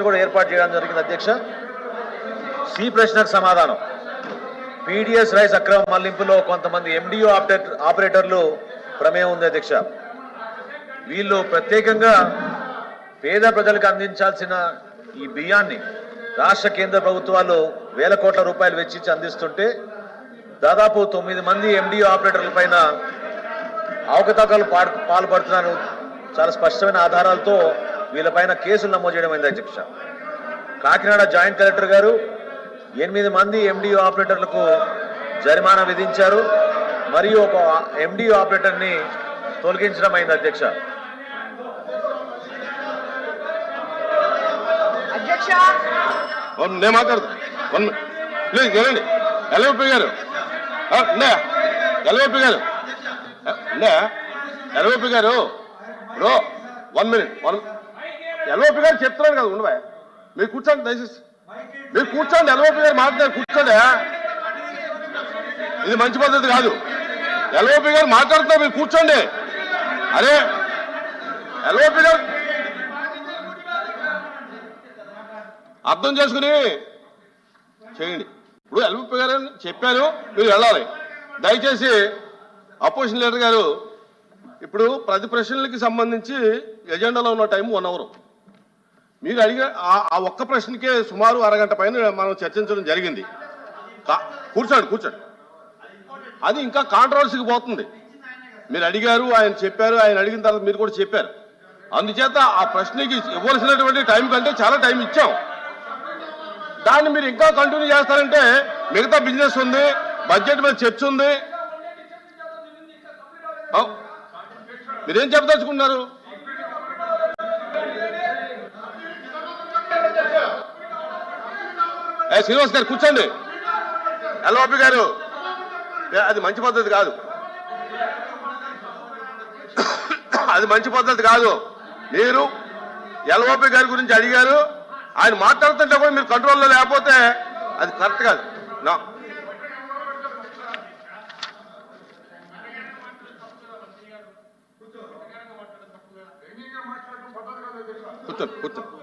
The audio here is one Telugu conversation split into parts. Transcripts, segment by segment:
ప్రశ్న కూడా ఏర్పాటు చేయడం జరిగింది అధ్యక్ష. సి ప్రశ్నకు సమాధానం. పీడిఎస్ రైస్ అక్రమ మళ్ళింపులో కొంతమంది ఎండిఓ ఆపరేటర్లు ప్రమేయం ఉంది అధ్యక్ష. వీళ్ళు ప్రత్యేకంగా పేద ప్రజలకు అందించాల్సిన ఈ బియ్యాన్ని రాష్ట్ర కేంద్ర ప్రభుత్వాలు వేల కోట్ల రూపాయలు వెచ్చించి అందిస్తుంటే దాదాపు తొమ్మిది మంది ఎండిఓ ఆపరేటర్ల పైన అవకతవకలు పాల్పడుతున్నారు. చాలా స్పష్టమైన ఆధారాలతో వీళ్ళపైన కేసులు నమోదు చేయడం అయింది అధ్యక్ష. కాకినాడ జాయింట్ కలెక్టర్ గారు ఎనిమిది మంది ఎండిఓ ఆపరేటర్లకు జరిమానా విధించారు. మరియు ఒక ఎండిఓ ఆపరేటర్ని తొలగించడం అయింది అధ్యక్ష. వన్ నేను ప్లీజ్ గారు. గారు. గారు. Bro one minute. One LOP గారు చెప్తున్నాను కదా ఉండవా? మీరు కూర్చోండి దయచేసి. మీరు కూర్చోండి ఎల్ఓపి గారు మాట్లాడారు కూర్చోండి ఇది మంచి పద్ధతి కాదు. ఎల్ఓపి గారు మాట్లాడుతున్నారు మీరు కూర్చోండి. అరే ఎల్ఓపి గారు అర్థం చేసుకుని చేయండి. ఇప్పుడు ఎల్ఓపి గారు చెప్పారు మీరు వెళ్ళాలి. దయచేసి అపోజిషన్ లీడర్ గారు ఇప్పుడు ప్రతి ప్రశ్నలకి సంబంధించి ఎజెండాలో ఉన్న టైం వన్ అవర్ మీరు అడిగే ఆ- ఒక్క ప్రశ్నకే సుమారు అరగంట పైన మనం చర్చించడం జరిగింది. కూర్చోండి కూర్చోండి. అది ఇంకా కాంట్రవర్సీకి పోతుంది. మీరు అడిగారు ఆయన చెప్పారు ఆయన అడిగిన తర్వాత మీరు కూడా చెప్పారు. అందుచేత ఆ ప్రశ్నకి ఇవ్వాల్సినటువంటి టైం కంటే చాలా టైం ఇచ్చాం. దాన్ని మీరు ఇంకా కంటిన్యూ చేస్తారంటే మిగతా బిజినెస్ ఉంది బడ్జెట్ మీద చర్చ ఉంది. మీరేం చెప్పదలుచుకున్నారు శ్రీనివాస్ గారు కూర్చోండి. ఎల్ఓపి గారు. అది మంచి పద్ధతి కాదు. అది మంచి పద్ధతి కాదు. మీరు ఎల్ఓపి గారి గురించి అడిగారు. ఆయన మాట్లాడుతుంటే కూడా మీరు కంట్రోల్లో లేకపోతే అది కరెక్ట్ కాదు. నా. కూర్చోండి కూర్చోండి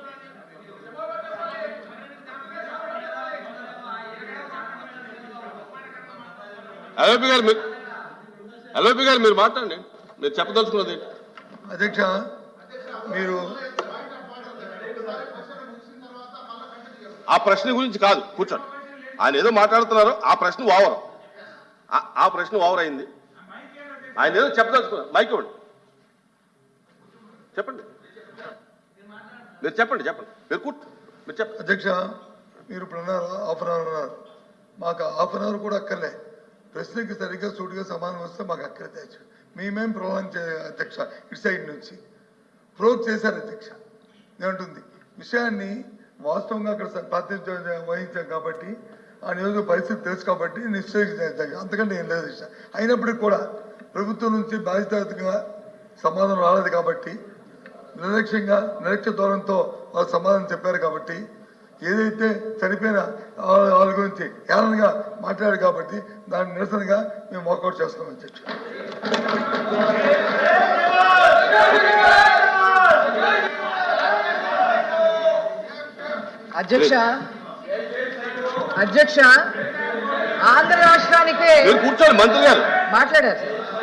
ఎల్ఓపి గారు మీరు ఎల్ఓపి గారు మీరు మాట్లాడండి. మీరు చెప్పదలుచుకున్నది ఏంటి? అధ్యక్ష మీరు ఆ ప్రశ్న గురించి కాదు కూర్చోండి. ఆయన ఏదో మాట్లాడుతున్నారు ఆ ప్రశ్న ఓవర్. ఆ- ప్రశ్న ఓవర్ అయింది. ఆయన ఏదో చెప్పదలుచుకున్నారు. మైక్ ఇవ్వండి. చెప్పండి. మీరు చెప్పండి చెప్పండి. మీరు కూర్చో మీరు చెప్పండి. అధ్యక్ష మీరు ఇప్పుడు అన్నారు హాఫ్ అన్ అవర్ అన్నారు. మాకు హాఫ్ అన్ అవర్ కూడా అక్కర్లే. ప్రశ్నకి సరిగ్గా సూటిగా సమాధానం వస్తే మాకు అక్కడ అధ్యక్ష మేమేం ప్రొలాంగ్ చే అధ్యక్ష ఇటు సైడ్ నుంచి. ప్రోగ్ చేశారు అధ్యక్ష. ఏమంటుంది? విషయాన్ని వాస్తవంగా అక్కడ ప్రాతినిధ్యం వహించాం కాబట్టి ఆ నియోజక పరిస్థితి తెలుసు కాబట్టి నిశ్చయించాం అంతకంటే ఏం లేదు అధ్యక్ష. అయినప్పటికీ కూడా ప్రభుత్వం నుంచి బాధ్యతగా సమాధానం రాలేదు కాబట్టి నిర్లక్ష్యంగా నిర్లక్ష్య ధోరణితో వాళ్ళు సమాధానం చెప్పారు కాబట్టి ఏదైతే చనిపోయిన వాళ్ళ గురించి ఏలనగా మాట్లాడారు కాబట్టి దాని నిరసనగా మేము వాకౌట్ చేస్తాం అధ్యక్ష అధ్యక్ష అధ్యక్ష ఆంధ్ర రాష్ట్రానికి మీరు కూర్చోండి మంత్రి గారు. మాట్లాడారు.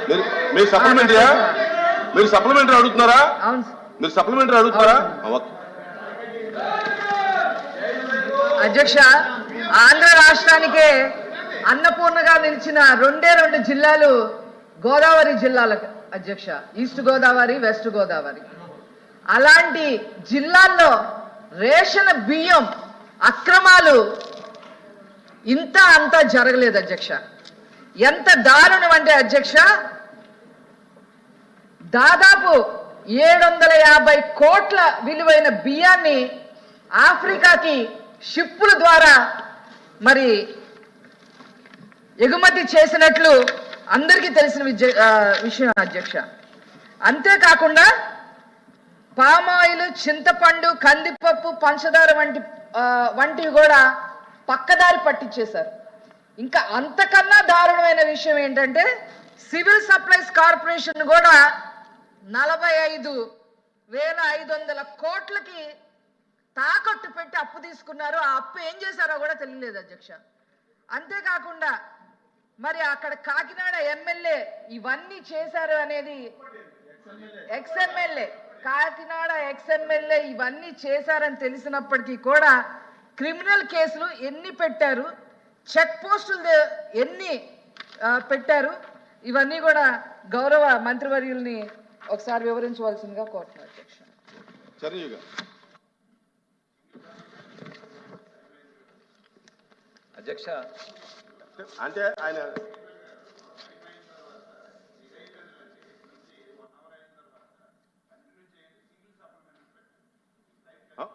మీరు మీరు సప్లిమెంటరీయా మీరు సప్లిమెంటరీ అడుగుతున్నారా. మీరు సప్లిమెంటరీ అడుగుతున్నారా? అధ్యక్ష ఆంధ్ర రాష్ట్రానికే అన్నపూర్ణగా నిలిచిన రెండే రెండు జిల్లాలు గోదావరి జిల్లాలకు అధ్యక్ష. East Godavari west Godavari. అలాంటి జిల్లాల్లో రేషన్ బియ్యం అక్రమాలు ఇంత అంతా జరగలేదు అధ్యక్ష. ఎంత దారుణం అంటే అధ్యక్ష దాదాపు ఏడు వందల యాభై కోట్ల విలువైన బియ్యాన్ని ఆఫ్రికాకి షిప్పుల ద్వారా మరి ఎగుమతి చేసినట్లు అందరికీ తెలిసిన విద్య- విషయం అధ్యక్ష. అంతేకాకుండా పామాయిల్ చింతపండు కందిపప్పు పంచదార వంటి వంటివి కూడా పక్కదారి పట్టించేశారు ఇంకా అంతకన్నా దారుణమైన విషయం ఏంటంటే సివిల్ సప్లైస్ కార్పొరేషన్ కూడా నలభై ఐదు వేల ఐదు వందల కోట్లకి తాకట్టు పెట్టి అప్పు తీసుకున్నారు ఆ అప్పు ఏం చేశారో కూడా తెలియలేదు అధ్యక్ష. అంతేకాకుండా మరి అక్కడ కాకినాడ ఎమ్మెల్యే ఇవన్నీ చేశారు అనేది ఎక్స్ఎమ్మెల్యే కాకినాడ ఎక్స్ఎమ్మెల్యే ఇవన్నీ చేశారని తెలిసినప్పటికీ కూడా క్రిమినల్ కేసులు ఎన్ని పెట్టారు చెక్ పోస్టులు ఎన్ని పెట్టారు ఇవన్నీ కూడా గౌరవ మంత్రివర్యుల్ని ఒకసారి వివరించవలసిందిగా కోరుతున్నాను అధ్యక్ష చిరంజీవి గారు అధ్యక్ష. అంటే ఆయన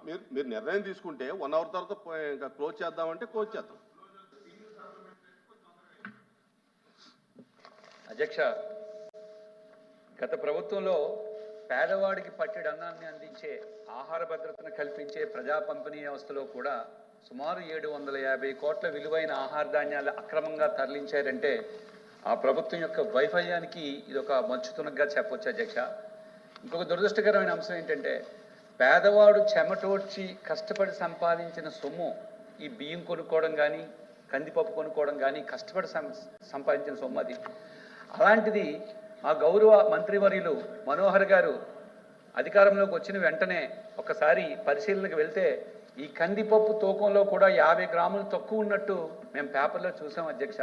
మీరు మీరు నిర్ణయం తీసుకుంటే వన్ అవర్ తర్వాత ఇంకా క్లోజ్ చేద్దామంటే క్లోజ్ చేద్దాం. అధ్యక్ష గత ప్రభుత్వంలో పేదవాడికి పట్టెడు అన్నాన్ని అందించే ఆహార భద్రతను కల్పించే ప్రజా పంపిణీ వ్యవస్థలో కూడా సుమారు ఏడు వందల యాభై కోట్ల విలువైన ఆహార ధాన్యాలు అక్రమంగా తరలించారంటే ఆ ప్రభుత్వం యొక్క వైఫల్యానికి ఇది ఒక మంచుతునగ్గా చెప్పొచ్చు అధ్యక్ష. ఇంకొక దురదృష్టకరమైన అంశం ఏంటంటే పేదవాడు చెమటోడ్చి కష్టపడి సంపాదించిన సొమ్ము ఈ బియ్యం కొనుక్కోవడం కానీ కందిపప్పు కొనుక్కోవడం కానీ కష్టపడి సం- సంపాదించిన సొమ్ము అది. అలాంటిది ఆ గౌరవ మంత్రివర్యులు మనోహర్ గారు అధికారంలోకి వచ్చిన వెంటనే ఒకసారి పరిశీలనకు వెళ్తే ఈ కందిపప్పు తూకంలో కూడా యాభై గ్రాములు తక్కువ ఉన్నట్టు మేము పేపర్లో చూసాం అధ్యక్ష.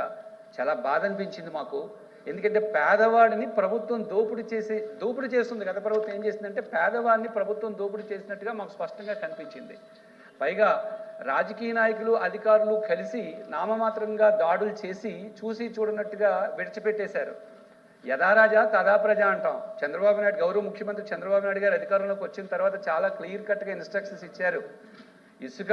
చాలా బాధ అనిపించింది మాకు. ఎందుకంటే పేదవాడిని ప్రభుత్వం దోపిడీ చేసి దోపిడీ చేస్తుంది గత ప్రభుత్వం ఏం చేసిందంటే పేదవాడిని ప్రభుత్వం దోపిడీ చేసినట్టుగా మాకు స్పష్టంగా కనిపించింది. పైగా రాజకీయ నాయకులు అధికారులు కలిసి నామమాత్రంగా దాడులు చేసి చూసి చూడనట్టుగా విడిచిపెట్టేశారు. యథారాజా తదా ప్రజ అంటాం. చంద్రబాబు నాయుడు గౌరవ ముఖ్యమంత్రి చంద్రబాబు నాయుడు గారు అధికారంలోకి వచ్చిన తర్వాత చాలా క్లియర్ కట్గా ఇన్స్ట్రక్షన్స్ ఇచ్చారు. ఇసుక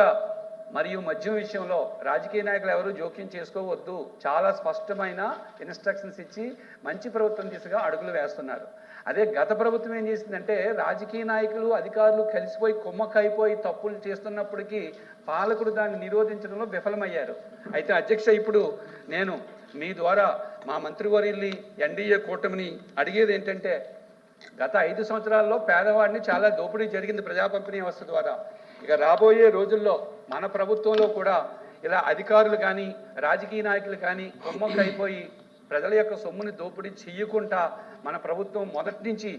మరియు మద్యం విషయంలో రాజకీయ నాయకులు ఎవరు జోక్యం చేసుకోవద్దు. చాలా స్పష్టమైన ఇన్స్ట్రక్షన్స్ ఇచ్చి మంచి ప్రభుత్వం దిశగా అడుగులు వేస్తున్నారు. అదే గత ప్రభుత్వం ఏం చేసిందంటే రాజకీయ నాయకులు అధికారులు కలిసిపోయి కుమ్మక్కైపోయి తప్పులు చేస్తున్నప్పటికీ పాలకుడు దాన్ని నిరోధించడంలో విఫలమయ్యారు. అయితే అధ్యక్ష ఇప్పుడు నేను మీ ద్వారా మా మంత్రివర్యుల్ని ఎన్డీఏ కూటమిని అడిగేది ఏంటంటే గత ఐదు సంవత్సరాల్లో పేదవాడిని చాలా దోపిడీ జరిగింది ప్రజా పంపిణీ వ్యవస్థ ద్వారా. ఇక రాబోయే రోజుల్లో మన ప్రభుత్వంలో కూడా ఇలా అధికారులు కానీ రాజకీయ నాయకులు కానీ కొమ్మక్కైపోయి ప్రజల యొక్క సొమ్ముని దోపిడీ చెయ్యకుండా మన ప్రభుత్వం మొదటి నుంచి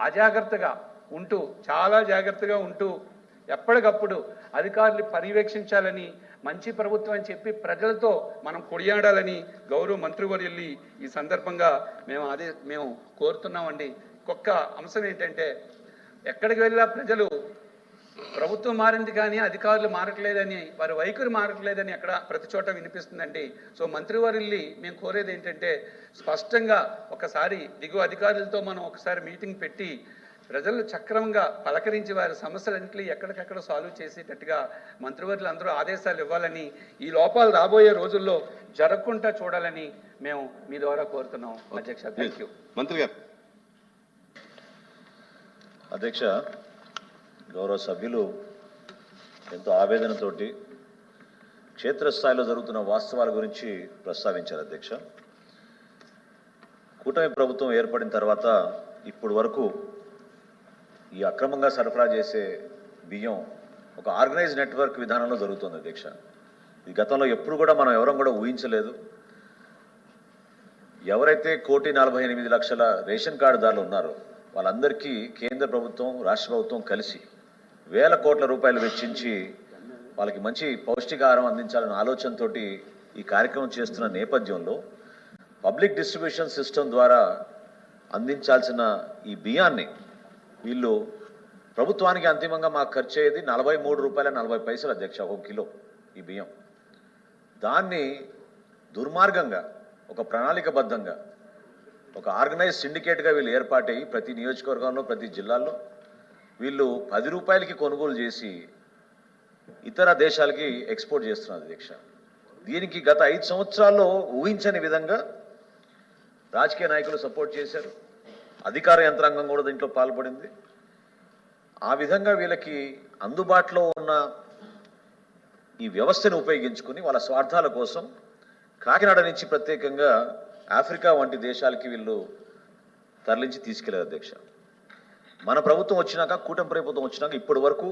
అజాగ్రత్తగా ఉంటూ చాలా జాగ్రత్తగా ఉంటూ ఎప్పటికప్పుడు అధికారులు పర్యవేక్షించాలని మంచి ప్రభుత్వం అని చెప్పి ప్రజలతో మనం కొడియాడాలని గౌరవ మంత్రివర్యుల్ని ఈ సందర్భంగా మేము అదే మేము కోరుతున్నామండి. ఒక్క అంశం ఏంటంటే ఎక్కడికి వెళ్ళినా ప్రజలు ప్రభుత్వం మారింది కానీ అధికారులు మారట్లేదని వారి వైఖరి మారట్లేదని అక్కడ ప్రతి చోట వినిపిస్తుందండి. సో మంత్రివర్యుల్ని మేము కోరేది ఏంటంటే స్పష్టంగా ఒకసారి దిగువ అధికారులతో మనం ఒకసారి మీటింగ్ పెట్టి ప్రజలు చక్రంగా పలకరించి వారి సమస్యలన్నింటినీ ఎక్కడికక్కడ సాల్వ్ చేసేటట్టుగా మంత్రివర్యులు అందరూ ఆదేశాలు ఇవ్వాలని ఈ లోపాలు రాబోయే రోజుల్లో జరగకుండా చూడాలని మేము మీ ద్వారా కోరుతున్నాం. అధ్యక్ష థ్యాంక్ యూ మంత్రి గారు. అధ్యక్ష గౌరవ సభ్యులు ఎంతో ఆవేదనతోటి క్షేత్రస్థాయిలో జరుగుతున్న వాస్తవాల గురించి ప్రస్తావించారు అధ్యక్ష. కూటమి ప్రభుత్వం ఏర్పడిన తర్వాత ఇప్పుడు వరకు ఈ అక్రమంగా సరఫరా చేసే బియ్యం ఒక ఆర్గనైజ్ నెట్వర్క్ విధానంలో జరుగుతుంది అధ్యక్ష. ఈ గతంలో ఎప్పుడు కూడా మనం ఎవరం కూడా ఊహించలేదు. ఎవరైతే కోటి నలభై ఎనిమిది లక్షల రేషన్ కార్డుదారులు ఉన్నారో వాళ్ళందరికీ కేంద్ర ప్రభుత్వం రాష్ట్ర ప్రభుత్వం కలిసి వేల కోట్ల రూపాయలు వెచ్చించి వాళ్ళకి మంచి పౌష్టికాహారం అందించాలనే ఆలోచనతోటి ఈ కార్యక్రమం చేస్తున్న నేపథ్యంలో పబ్లిక్ డిస్ట్రిబ్యూషన్ సిస్టమ్ ద్వారా అందించాల్సిన ఈ బియ్యాన్ని వీళ్ళు ప్రభుత్వానికి అంతిమంగా మాకు ఖర్చు అయ్యేది నలభై మూడు రూపాయల నలభై పైసలు అధ్యక్ష ఒక కిలో ఈ బియ్యం. దాన్ని దుర్మార్గంగా ఒక ప్రణాళికబద్ధంగా ఒక ఆర్గనైజ్ సిండికేట్గా వీళ్ళు ఏర్పాటయ్యి ప్రతి నియోజకవర్గంలో ప్రతి జిల్లాల్లో వీళ్ళు పది రూపాయలకి కొనుగోలు చేసి ఇతర దేశాలకి ఎక్స్పోర్ట్ చేస్తున్నారు అధ్యక్ష దీనికి గత ఐదు సంవత్సరాల్లో ఊహించని విధంగా రాజకీయ నాయకులు సపోర్ట్ చేశారు. అధికార యంత్రాంగం కూడా దీంట్లో పాల్పడింది. ఆ విధంగా వీళ్ళకి అందుబాటులో ఉన్న ఈ వ్యవస్థను ఉపయోగించుకుని వాళ్ళ స్వార్థాల కోసం కాకినాడ నుంచి ప్రత్యేకంగా ఆఫ్రికా వంటి దేశాలకి వీళ్ళు తరలించి తీసుకెళ్ళారు అధ్యక్ష మన ప్రభుత్వం వచ్చినాక కూటమి ప్రభుత్వం వచ్చినాక ఇప్పటి వరకు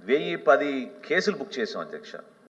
వెయ్యి పది కేసులు బుక్ చేసాం అధ్యక్ష.